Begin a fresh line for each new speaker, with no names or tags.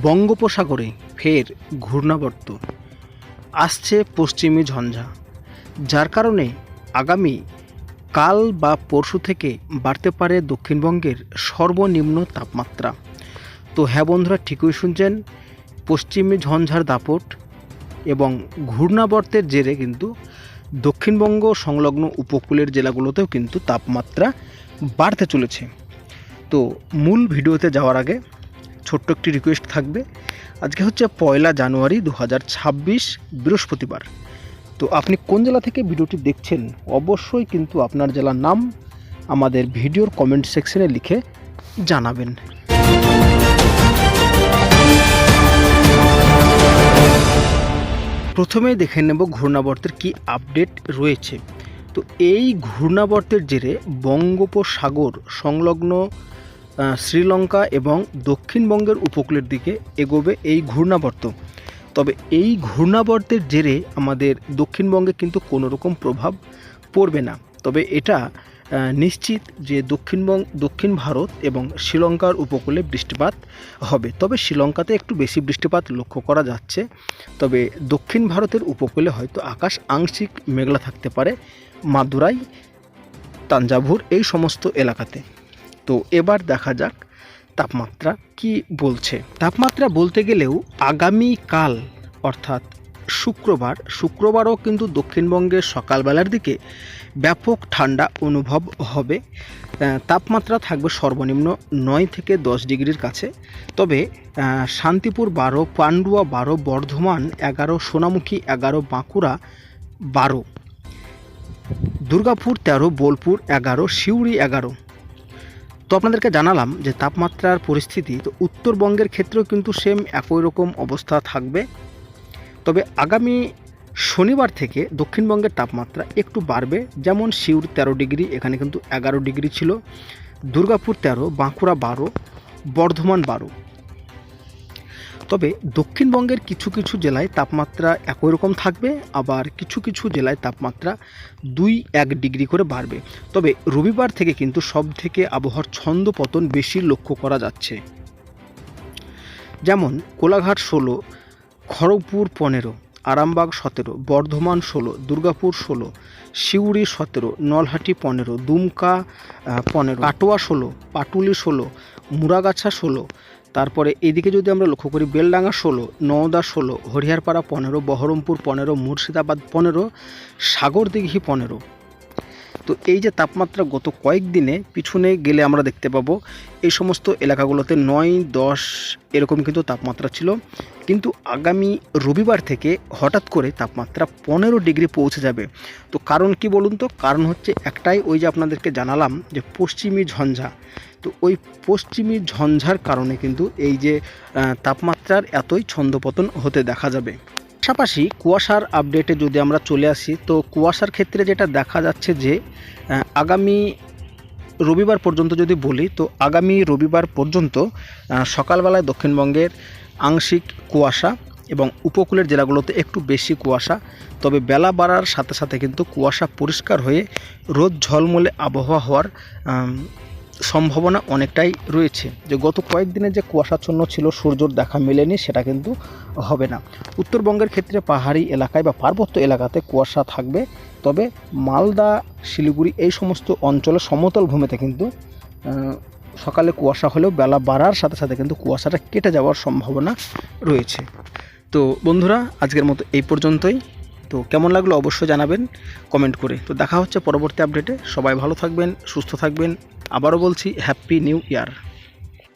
বঙ্গোপসাগরে ফের ঘূর্ণাবর্ত। আসছে পশ্চিমী ঝঞ্ঝা, যার কারণে আগামী কাল বা পরশু থেকে বাড়তে পারে দক্ষিণবঙ্গের সর্বনিম্ন তাপমাত্রা। তো হ্যাঁ বন্ধুরা, ঠিকই শুনছেন, পশ্চিমী ঝঞ্ঝার দাপট এবং ঘূর্ণাবর্তের জেরে কিন্তু দক্ষিণবঙ্গ সংলগ্ন উপকূলের জেলাগুলোতেও কিন্তু তাপমাত্রা বাড়তে চলেছে। তো মূল ভিডিওতে যাওয়ার আগে ছোট্ট একটি রিকোয়েস্ট থাকবে। আজকে হচ্ছে পয়লা জানুয়ারি দু হাজার ছাব্বিশ বৃহস্পতিবার। তো আপনি কোন জেলা থেকে ভিডিওটি দেখছেন, অবশ্যই কিন্তু আপনার জেলার নাম আমাদের ভিডিওর কমেন্ট সেকশনে লিখে জানাবেন। প্রথমেই দেখে নেব ঘূর্ণাবর্তের কি আপডেট রয়েছে। তো এই ঘূর্ণাবর্তের জেরে বঙ্গোপসাগর সংলগ্ন শ্রীলঙ্কা এবং দক্ষিণবঙ্গের উপকূলের দিকে এগোবে এই ঘূর্ণাবর্ত। তবে এই ঘূর্ণাবর্তের জেরে আমাদের দক্ষিণবঙ্গে কিন্তু কোনো রকম প্রভাব পড়বে না। তবে এটা নিশ্চিত যে দক্ষিণবঙ্গ দক্ষিণ ভারত এবং শ্রীলঙ্কার উপকূলে বৃষ্টিপাত হবে। তবে শ্রীলঙ্কাতে একটু বেশি বৃষ্টিপাত লক্ষ্য করা যাচ্ছে। তবে দক্ষিণ ভারতের উপকূলে হয়তো আকাশ আংশিক মেঘলা থাকতে পারে। মাদুরাই, তাঞ্জাভুর এই সমস্ত এলাকাতে। তো এবার দেখা যাক তাপমাত্রা কি বলছে। তাপমাত্রা বলতে গেলেও আগামীকাল অর্থাৎ শুক্রবার, শুক্রবারও কিন্তু দক্ষিণবঙ্গের সকালবেলার দিকে ব্যাপক ঠান্ডা অনুভব হবে। তাপমাত্রা থাকবে সর্বনিম্ন নয় থেকে দশ ডিগ্রির কাছে। তবে শান্তিপুর বারো, পান্ডুয়া বারো, বর্ধমান এগারো, সোনামুখী এগারো, বাঁকুড়া বারো, দুর্গাপুর তেরো, বোলপুর এগারো, সিউড়ি এগারো। তো আপনাদেরকে জানালাম যে তাপমাত্রার পরিস্থিতি, তো উত্তরবঙ্গের ক্ষেত্রেও কিন্তু সেম একই রকম অবস্থা থাকবে। তবে আগামী শনিবার থেকে দক্ষিণবঙ্গের তাপমাত্রা একটু বাড়বে। যেমন শিউর তেরো ডিগ্রি, এখানে কিন্তু এগারো ডিগ্রি ছিল। দুর্গাপুর তেরো, বাঁকুড়া বারো, বর্ধমান বারো। তবে দক্ষিণবঙ্গের কিছু কিছু জেলায় তাপমাত্রা একই রকম থাকবে, আবার কিছু কিছু জেলায় তাপমাত্রা দুই এক ডিগ্রি করে বাড়বে। তবে রবিবার থেকে কিন্তু সব থেকে আবহাওয়ার ছন্দ পতন বেশি লক্ষ্য করা যাচ্ছে। যেমন কোলাঘাট ষোলো, খড়গপুর পনেরো, আরামবাগ সতেরো, বর্ধমান ষোলো, দুর্গাপুর ষোলো, সিউড়ি সতেরো, নলহাটি পনেরো, দুমকা পনেরো, কাটোয়া ষোলো, পাটুলি ষোলো, মুরাগাছা ষোলো তারপরে এদিকে যদি আমরা লক্ষ্য করি, বেলডাঙ্গা ষোলো, নওদা ষোলো, হরিহরপাড়া পনেরো, বহরমপুর পনেরো, মুর্শিদাবাদ পনেরো, সাগরদিঘি পনেরো। তো এই যে তাপমাত্রা গত কয়েকদিনে পিছনে গেলে আমরা দেখতে পাবো, এই সমস্ত এলাকাগুলোতে নয়, দশ এরকম কিন্তু তাপমাত্রা ছিল। কিন্তু আগামী রবিবার থেকে হঠাৎ করে তাপমাত্রা পনেরো ডিগ্রি পৌঁছে যাবে। তো কারণ কি বলুন তো? কারণ হচ্ছে একটাই ওই যে আপনাদেরকে জানালাম যে পশ্চিমী ঝঞ্ঝা। তো ওই পশ্চিমী ঝঞ্ঝার কারণে কিন্তু এই যে তাপমাত্রার এতই ছন্দপতন হতে দেখা যাবে। পাশাপাশি কুয়াশার আপডেটে যদি আমরা চলে আসি, তো কুয়াশার ক্ষেত্রে যেটা দেখা যাচ্ছে যে আগামী রবিবার পর্যন্ত যদি বলি, তো আগামী রবিবার পর্যন্ত সকালবেলায় দক্ষিণবঙ্গের আংশিক কুয়াশা এবং উপকূলের জেলাগুলোতে একটু বেশি কুয়াশা, তবে বেলা বাড়ার সাথে সাথে কিন্তু কুয়াশা পরিষ্কার হয়ে রোদ ঝলমলে আবহাওয়া হওয়ার সম্ভাবনা অনেকটাই রয়েছে যে গত কয়েকদিনে যে কুয়াশাচ্ছন্ন ছিল, সূর্যর দেখা মেলেনি, সেটা কিন্তু হবে না। উত্তরবঙ্গের ক্ষেত্রে পাহাড়ি এলাকায় বা পার্বত্য এলাকাতে কুয়াশা থাকবে, তবে মালদা, শিলিগুড়ি এই সমস্ত অঞ্চলে সমতল ভূমিতে কিন্তু সকালে কুয়াশা হলেও বেলা বাড়ার সাথে সাথে কিন্তু কুয়াশাটা কেটে যাওয়ার সম্ভাবনা রয়েছে। তো বন্ধুরা, আজকের মতো এই পর্যন্তই। তো কেমন লাগল অবশ্যই জানাবেন কমেন্ট করে। তো দেখা হচ্ছে পরবর্তী আপডেটে। সবাই ভালো থাকবেন, সুস্থ থাকবেন। আবারও বলছি হ্যাপি নিউ ইয়ার